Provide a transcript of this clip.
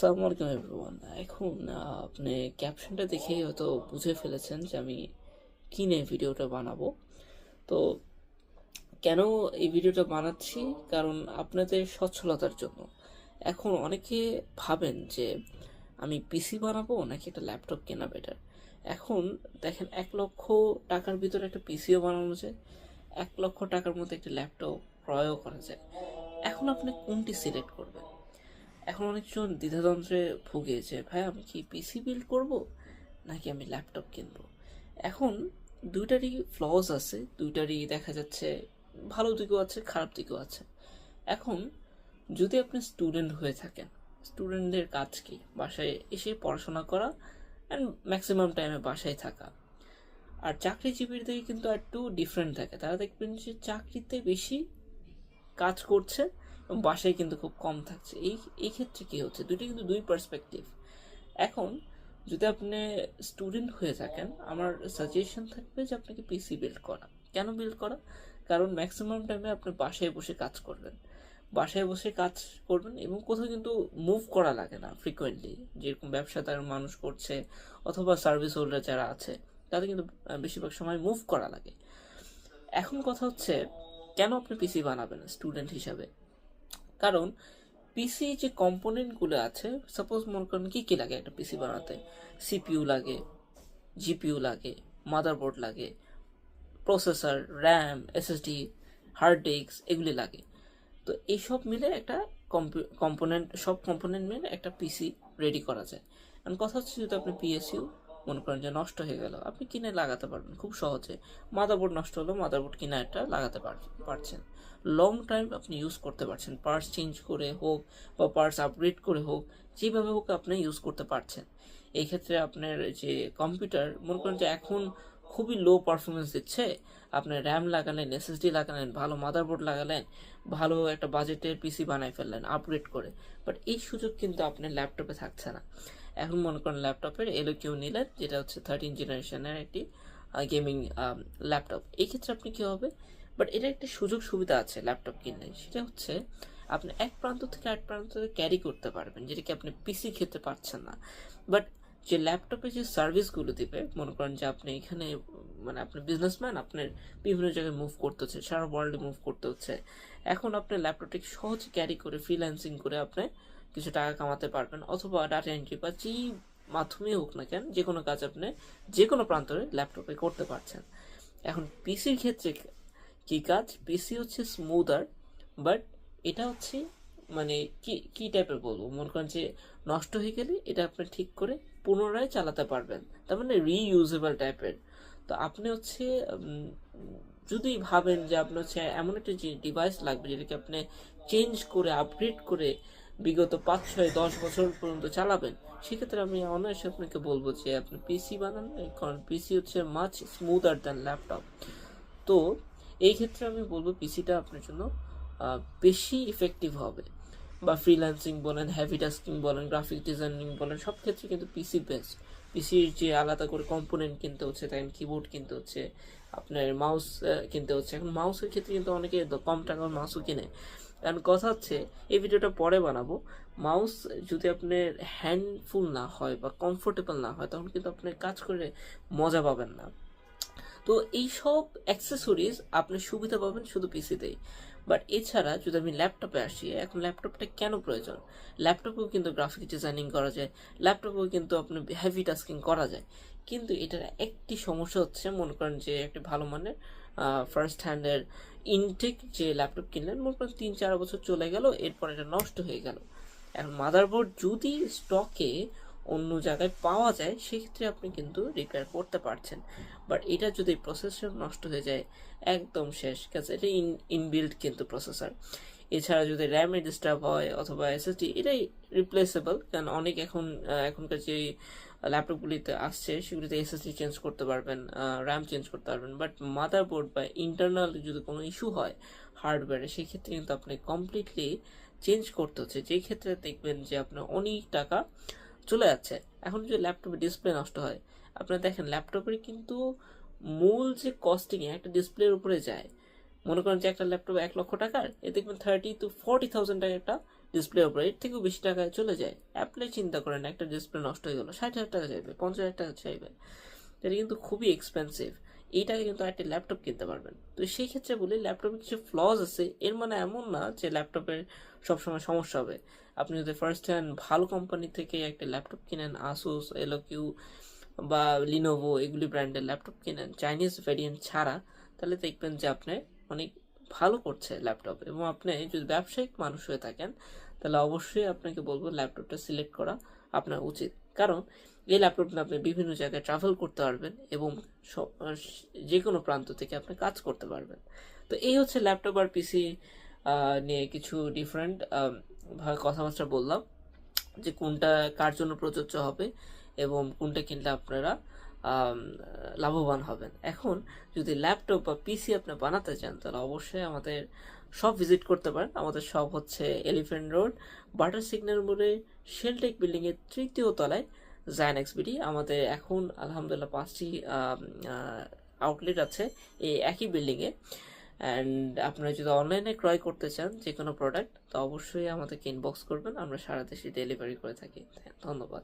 আসসালামু আলাইকুম এভরিওয়ান এখন আপনি ক্যাপশনটা দেখেই হয়তো বুঝে ফেলেছেন যে আমি কী নিয়ে ভিডিওটা বানাবো। তো কেন এই ভিডিওটা বানাচ্ছি? কারণ আপনাদের সচ্ছলতার জন্য। এখন অনেকে ভাবেন যে আমি পিসি বানাবো নাকি একটা ল্যাপটপ কেনা বেটার এখন দেখেন, এক লক্ষ টাকার ভিতরে একটা পিসিও বানানো যায়। এক লক্ষ টাকার মধ্যে একটা ল্যাপটপ ক্রয়ও করা যায়। এখন আপনি কোনটি সিলেক্ট করবেন? এখন অনেকজন ভুগে যে ভাই, আমি কি পিসি বিল্ড করব নাকি আমি ল্যাপটপ কিনবো? এখন দুইটারই ফ্লজ আছে, দুইটারই দেখা যাচ্ছে ভালো দিকও আছে, খারাপ দিকও আছে। এখন যদি আপনি স্টুডেন্ট হয়ে থাকেন স্টুডেন্টদের কাজ কি? বাসায় এসে পড়াশোনা করা অ্যান্ড ম্যাক্সিমাম টাইমে বাসায় থাকা। আর চাকরিজীবীদের কিন্তু একটু ডিফারেন্ট থাকে। তারা দেখবেন যে চাকরিতে বেশি কাজ করছে এবং বাসায় কিন্তু খুব কম থাকছে। এই এই ক্ষেত্রে কি হচ্ছে? দুটি কিন্তু দুই পার্সপেক্টিভ এখন যদি আপনি স্টুডেন্ট হয়ে থাকেন, আমার সাজেশন থাকবে যে আপনাকে পিসি বিল্ড করা। কেন বিল্ড করা? কারণ ম্যাক্সিমাম টাইমে আপনি বাসায় বসে কাজ করবেন। বাসায় বসে কাজ করবেন এবং কোথাও কিন্তু মুভ করা লাগে না ফ্রিকোয়েন্টলি যেরকম ব্যবসাদার মানুষ করছে অথবা সার্ভিস হোল্ডার যারা আছে, তাদের কিন্তু বেশিরভাগ সময় মুভ করা লাগে। এখন কথা হচ্ছে, কেন আপনি পিসি বানাবেন স্টুডেন্ট হিসাবে? কারণ পিসি যে কম্পোনেন্টগুলো আছে সাপোজ মনে করেন কী কী লাগে একটা পিসি বানাতে? সিপিইউ লাগে জিপিইউ লাগে মাদারবোর্ড লাগে processor RAM SSD hard disk এগুলি লাগে। তো এইসব মিলে একটা কম্পোনেন্ট সব কম্পোনেন্ট মিলে একটা পিসি রেডি করা যায়। কারণ কথা হচ্ছে যদি আপনি পিএসইউ মনে করেন যে নষ্ট হয়ে গেল। আপনি কিনে লাগাতে পারবেন, খুব সহজে। মাদারবোর্ড নষ্ট হলো মাদারবোর্ড কিনে একটা লাগাতে পার- পারছেন। লং টাইম আপনি ইউজ করতে পারছেন পার্টস চেঞ্জ করে হোক বা পার্টস আপগ্রেড করে হোক, যেভাবে হোক আপনি ইউজ করতে পারছেন। এই ক্ষেত্রে আপনার যে কম্পিউটার মনে করেন যে এখন খুবই লো পারফরমেন্স দিচ্ছে। আপনি র্যাম লাগালেন এসএসডি লাগালেন, ভালো মাদারবোর্ড লাগালেন, ভালো একটা বাজেটের পিসি বানাই ফেললেন আপগ্রেড করে। বাট এই সুযোগ কিন্তু আপনার ল্যাপটপে থাকছে না। এখন মনে করেন ল্যাপটপের, এলো কেউ নিলেন, যেটা হচ্ছে থার্টিন জেনারেশনের একটি গেমিং ল্যাপটপ। এই ক্ষেত্রে আপনি কী হবে? বাট এটা একটা সুযোগ সুবিধা আছে ল্যাপটপ কিনলে। সেটা হচ্ছে, আপনি এক প্রান্ত থেকে এক প্রান্ত ক্যারি করতে পারবেন যেটাকে আপনি পিসি খেতে পারছেন না। বাট যে ল্যাপটপে যে সার্ভিসগুলো দিবে, মনে করেন যে আপনি এখানে মানে আপনি বিজনেসম্যান আপনার বিভিন্ন জায়গায় মুভ করতে হচ্ছে সারা ওয়ার্ল্ডে মুভ করতে হচ্ছে এখন আপনার ল্যাপটপটাকে সহজে ক্যারি করে ফ্রিল্যান্সিং করে আপনি কিছু টাকা কামাতে পারবেন, অথবা ডাটা এন্ট্রি বা যেই মাধ্যমেই হোক না কেন, যে কোনো কাজ আপনি যে কোনো প্রান্তরে ল্যাপটপে করতে পারছেন। এখন পিসির ক্ষেত্রে কি কাজ? পিসি হচ্ছে স্মুদার বাট এটা হচ্ছে মানে কি কি টাইপের বলব? মনে করেন যে নষ্ট হয়ে গেলে এটা আপনি ঠিক করে পুনরায় চালাতে পারবেন। তার মানে রিইউজেবল টাইপের তো আপনি হচ্ছে যদি ভাবেন যে আপনার হচ্ছে এমন একটা ডিভাইস লাগবে যেটাকে আপনি চেঞ্জ করে আপগ্রেড করে বিগত পাঁচ ছয় দশ বছর পর্যন্ত চালাবেন, সেক্ষেত্রে আমি অনায়াসে আপনাকে বলব যে আপনি পিসি বানান, কারণ পিসি হচ্ছে মাছ স্মুদার দ্যান ল্যাপটপ তো এই ক্ষেত্রে আমি বলব পিসিটা আপনার জন্য বেশি ইফেক্টিভ হবে। বা ফ্রিল্যান্সিং বলেন হ্যাভি টাস্কিং বলেন গ্রাফিক ডিজাইনিং বলেন, সব ক্ষেত্রে কিন্তু পিসি বেস্ট পিসির যে আলাদা করে কম্পোনেন্ট কিনতে হচ্ছে তাই কিবোর্ড কিনতে হচ্ছে, আপনার মাউস কিনতে হচ্ছে। এখন মাউসের ক্ষেত্রে কিন্তু অনেকে কম টাকার মাউসও কিনে। কারণ কথা হচ্ছে, এই ভিডিওটা পরে বানাবো। মাউস যদি আপনার হ্যান্ডফুল না হয় বা কমফোর্টেবল না হয়, তখন কিন্তু আপনি কাজ করে মজা পাবেন না। তো এই সব অ্যাক্সেসরিজ আপনি সুবিধা পাবেন শুধু পিসিতেই বাট এছাড়া যদি আমি ল্যাপটপে আসি, এখন ল্যাপটপটা কেন প্রয়োজন? ল্যাপটপেও কিন্তু গ্রাফিক ডিজাইনিং করা যায়। ল্যাপটপেও কিন্তু আপনি হেভি টাস্কিং করা যায়। কিন্তু এটার একটি সমস্যা হচ্ছে, মনে করেন যে একটি ভালো মানের ফার্স্ট হ্যান্ডের ইনটেক যে ল্যাপটপ কিনলেন, মনে করেন তিন চার বছর চলে গেল, এরপর এটা নষ্ট হয়ে গেল। এখন মাদারবোর্ড যদি স্টকে অন্য জায়গায় পাওয়া যায়, সেক্ষেত্রে আপনি কিন্তু রিপেয়ার করতে পারছেন। বাট এটা যদি প্রসেসর নষ্ট হয়ে যায়, একদম শেষ। কাজ এটা ইন ইনবিল্ড কিন্তু প্রসেসর এছাড়া যদি র্যামে ডিস্টার্ব হয় অথবা এসএসডি এটাই রিপ্লেসেবল কারণ অনেক এখন এখনকার যে ল্যাপটপগুলিতে আসছে, সেগুলিতে এসএসডি চেঞ্জ করতে পারবেন র্যাম চেঞ্জ করতে পারবেন বাট মাদারবোর্ড বা ইন্টারনাল যদি কোনো ইস্যু হয় হার্ডওয়্যারে সেক্ষেত্রে কিন্তু আপনি কমপ্লিটলি চেঞ্জ করতে হচ্ছে। যেই ক্ষেত্রে দেখবেন যে আপনার অনেক টাকা চলে যাচ্ছে। এখন যদি ল্যাপটপে ডিসপ্লে নষ্ট হয়, আপনারা দেখেন ল্যাপটপের কিন্তু মূল যে কস্টিং একটা ডিসপ্লের উপরে যায় মনে করেন যে একটা ল্যাপটপ এক লক্ষ টাকার, এ দেখবেন থার্টি টু ফোরটি থাউজেন্ড টাকা একটা ডিসপ্লে উপরে এর থেকেও বেশি টাকায় চলে যায়। অ্যাপলে চিন্তা করেন, একটা ডিসপ্লে নষ্ট হয়ে গেল, ষাট হাজার টাকা চাইবে, পঞ্চাশ হাজার টাকা চাইবে। এটা কিন্তু খুবই এক্সপেন্সিভ এই টাকা কিন্তু একটা ল্যাপটপ কিনতে পারবেন। তো সেই ক্ষেত্রে বলি ল্যাপটপে কিছু ফ্লজ আছে। এর মানে এমন না যে ল্যাপটপের সবসময় সমস্যা হবে। আপনি যদি ফার্স্ট হ্যান্ড ভালো কোম্পানি থেকে একটা ল্যাপটপ কিনেন আসুস এলোকিউ বা লিনোভো এগুলি ব্র্যান্ডের ল্যাপটপ কিনেন চাইনিজ ভ্যারিয়েন্ট ছাড়া, তাহলে দেখবেন যে আপনি অনেক ভালো করছে ল্যাপটপ এবং আপনি যদি ব্যবসায়িক মানুষ হয়ে থাকেন, তাহলে অবশ্যই আপনাকে বলব ল্যাপটপটা সিলেক্ট করা আপনার উচিত। কারণ এই ল্যাপটপটা আপনি বিভিন্ন জায়গায় ট্রাভেল করতে পারবেন এবং যে কোনো প্রান্ত থেকে আপনি কাজ করতে পারবেন। তো এই হচ্ছে ল্যাপটপ আর পিসি নিয়ে কিছু ডিফারেন্ট ভাবে কথাবার্তা বললাম যে কোনটা কার জন্য প্রযোজ্য হবে এবং কোনটা কিনলে আপনারা লাভবান হবেন। এখন যদি ল্যাপটপ বা পিসি আপনি বানাতে চান, তাহলে অবশ্যই আমাদের সব ভিজিট করতে পারেন। আমাদের সব হচ্ছে এলিফ্যান্ট রোড বাটার সিগন্যাল মোড়ে শেলটেক বিল্ডিংয়ের তৃতীয় তলায় জায়নেক্স বিডি আমাদের এখন আলহামদুলিল্লাহ পাঁচটি আউটলেট আছে এই একই বিল্ডিংয়ে অ্যান্ড আপনারা যদি অনলাইনে ক্রয় করতে চান যে কোনো প্রোডাক্ট তো অবশ্যই আমাদেরকে ইনবক্স করবেন। আমরা সারা দেশে ডেলিভারি করে থাকি। ধন্যবাদ।